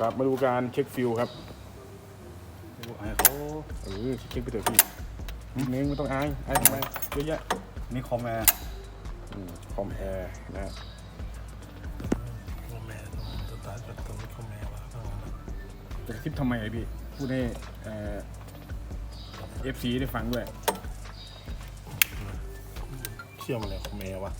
ครับมาดูการเช็คฟิลครับไอ้เขาเออเช็คไปเถอะพี่นิดนึงไม่ต้องอายอายทำไมเยอะแยะนี่คอมแอร์อืมคอมแอร์นะฮะข้อแม่ต้องสตาร์ทกับตรงข้อแม่ว่าข้างหลังจะกระซิบทำไมอะพี่ พูดให้เอ่อฟซีได้ฟังด้วยเชื่อมอะไรข้อแม่วะ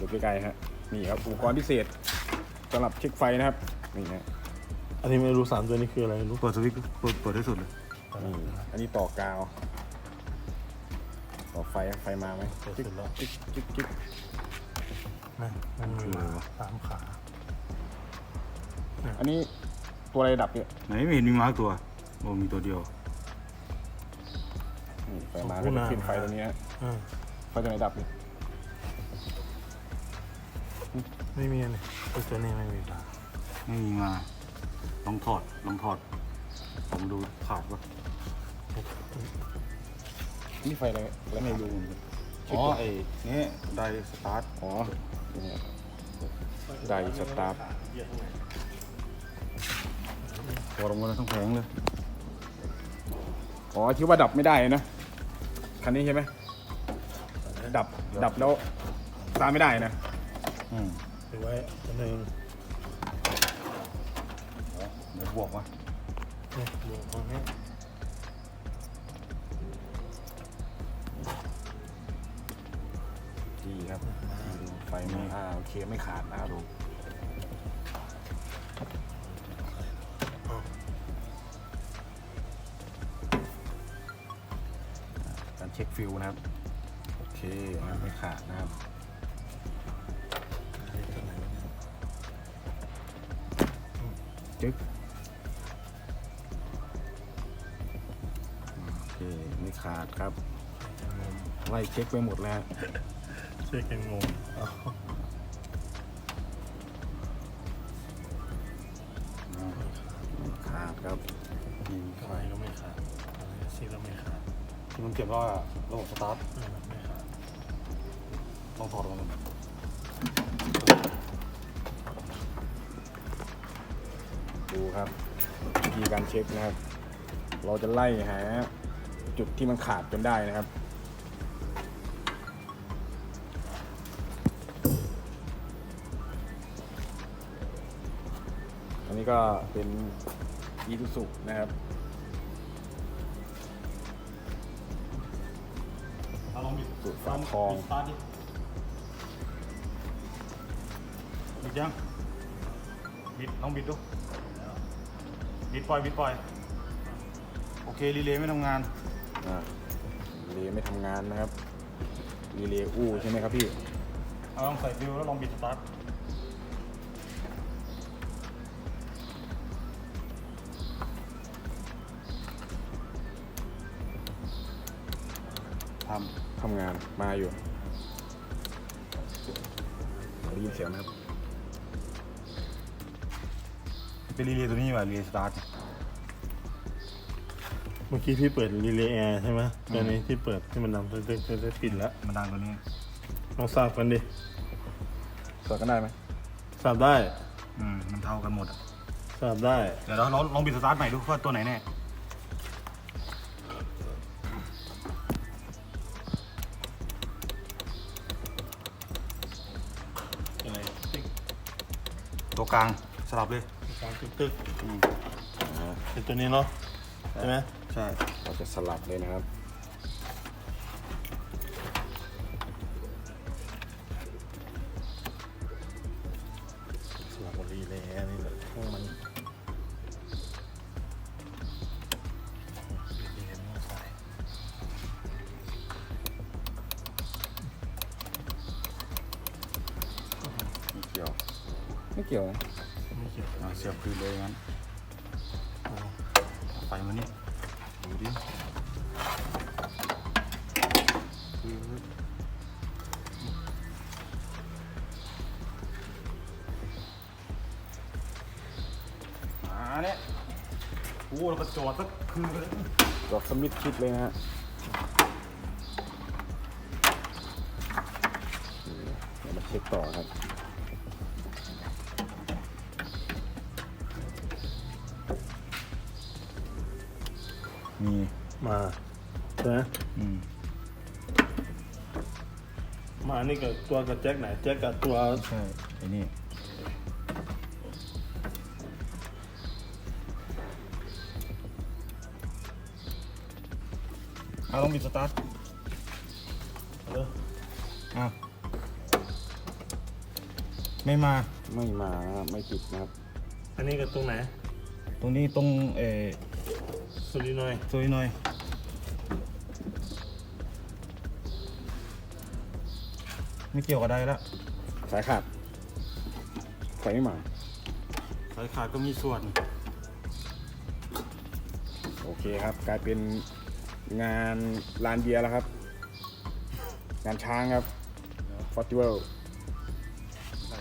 ดูใกล้ๆฮะนี่ครับอุปกรณ์พิเศษสำหรับเช็คไฟนะครับนี่ฮะอันนี้ไม่รู้สามตัวนี้คืออะไรไม่รู้เปิดสวิตช์เปิดเปิดที่สุดเลยนี่อันนี้ต่อกาว ต่อไฟไฟมาไหมเปิดจิ๊กเสร็จแล้วจิ๊กจิ๊กจิ๊กนะมันมีมาสามขาอันนี้ตัวอะไรดับเนี่ยไหนไม่เห็นมีมาร์กตัวโอ้มีตัวเดียวนี่ไฟมาแล้วก็ขึ้นไฟตรงนี้ฮะอ่าไฟตัวไหนดับเนี่ย ไม่มีอันนี้ตัวนี้ไม่มีมาไม่มีมา ลองถอด ลองถอด ผมดูขาดปะนี่ไฟอะไรแล้วไม่รู้อ๋อไอ้นี่ไดสตาร์ท อ๋อนี่ฮะไดสตาร์ทตัวลงมาทั้งแผงเลย อ๋อที่ว่าดับไม่ได้นะ คันนี้ใช่ไหม ดับ ดับแล้วตามไม่ได้นะ อืม ไปไว้ตัวหนึ่งเดี๋ยวบวกมานี่ดูตรงนี้ดีครับไฟไม่อ่าโอเคไม่ขาดนะครับดูการเช็คฟิลนะครับ โอเคไม่ขาดนะครับ จึ๊กโอเคไม่ขาดครับจะงงไล่เช็คไปหมดแล้วเช็คยังงงอ๋อไม่ขาดครับมีอะไรก็ไม่ขาดอะไรซีก็ไม่ขาดที่มันเก็บว่าระบบสตาร์ทอืมไม่ขาดลองถอดออกมาหน่อย ดูครับวิธีการเช็คนะครับ เราจะไล่หาจุดที่มันขาดจนได้นะครับอันนี้ก็เป็นอีทุสุนะครับเอาลองบิดสูตรฝาทองบิดสาร์ทดิบิดยังบิดลองบิดดู บิดปล่อยบิดปล่อย โอเครีเลย์ไม่ทำงาน อ่ารีเลย์ไม่ทำงานนะครับรีเลย์อู้ใช่ไหมครับพี่เอาลองใส่ฟิวแล้วลองบิดสตาร์ทททำงานมาอยู่ได้ยินเสียงไหมครับำเป็นรีเลย์ตัวนี้ว่ะรีเลย์สตาร์ทเมื่อกี้พี่เปิดรีเลย์แอร์ใช่ไหมตัวนี้ที่เปิดที่มันนำเต้นเต้นเต้นปิดแล้วมันดังตัวนี้ลองทราบกันดิเปิดกันได้ไหมทราบได้ อืมมันเท่ากันหมดอะทราบได้ เดี๋ยวเราลองลองบิดสตาร์ทใหม่ดูว่าตัวไหนแน่อะไรติ๊กตัวกลางสลับเลยสามตึกตึกอืมอ่าเป็นตัวนี้เนาะ ใช่ไหมใช่ เราจะสลับเลยนะครับ สลับรีเลย์แอร์นี่แหละพวกมันรีเลย์ไม่ต้องใส่ไม่เกี่ยว ไม่เกี่ยวนะไม่เกี่ยวอะเสียบคืนเลยงั้นอ๋อเอา ไฟมานี่ดูดิคืออ่าเนี่ยโอ้เรากระโจดสักคืนเลยกดสมิธชิดเลยนะฮะเดี๋ยวมาเช็คต่อครับ มีมาใช่ไหมอืมมานี่กับตัวกับแจ็คไหนแจ็คกับตัวใช่ไอ้นี่เอาลองบิดสตาร์ทเอออะไม่มา ไม่มาไม่ติดนะครับ อันนี้กับตรงไหน ตรงนี้ตรงเออ สุรินอยซวยหน่อยไม่เกี่ยวกับใดแล้วสายขาดไฟไม่มา สายขาดก็มีส่วน โอเคครับ กลายเป็นงานลานเบียร์แล้วครับ งานช้างครับฟอสติวัลใช่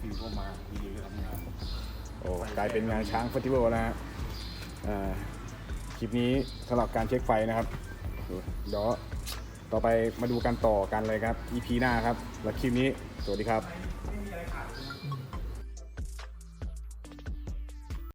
ฟิวเข้ามาดีก็ทำงานโอ้กลายเป็นงานช้างฟอสติวัลแล้วฮะอ่า คลิปนี้สำหรับการเช็คไฟนะครับเดี๋ยวต่อไปมาดูกันต่อกันเลยครับ EP หน้าครับ แล้วคลิปนี้ สวัสดีครับ